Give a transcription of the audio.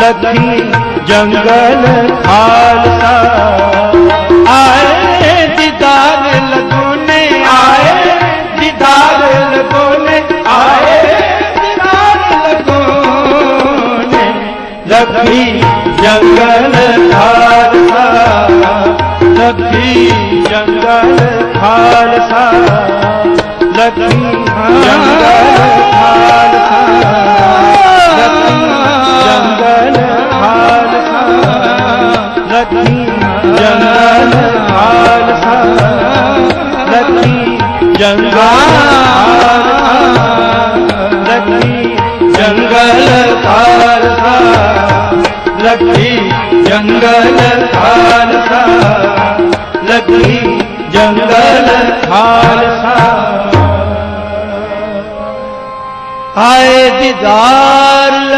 ਲੱਖੀ ਜੰਗਲ ਖਾਲਸਾ ਆਏ ਦੀਦਾਰ ਲਗੋਨੇ ਆਏ ਦੀਦਾਰ ਲਗੋਨੇ ਆਏ ਦੀਦਾਰ ਲਗੋਨੇ ਲੱਖੀ ਜੰਗਲ ਖਾਲਸਾ ਲੱਖੀ ਜੰਗਲ ਖਾਲਸਾ ਲੱਖੀ ਲੱਖੀ ਜੰਗਲ ਖਾਲਸਾ ਲੱਖੀ ਜੰਗਲ ਲੱਖੀ ਜੰਗਲ ਖਾਲਸਾ ਲੱਖੀ ਜੰਗਲ ਖਾਲਸਾ ਲੱਖੀ ਜੰਗਲ ਖਾਲਸਾ ਆਏ ਦੀਦਾਰ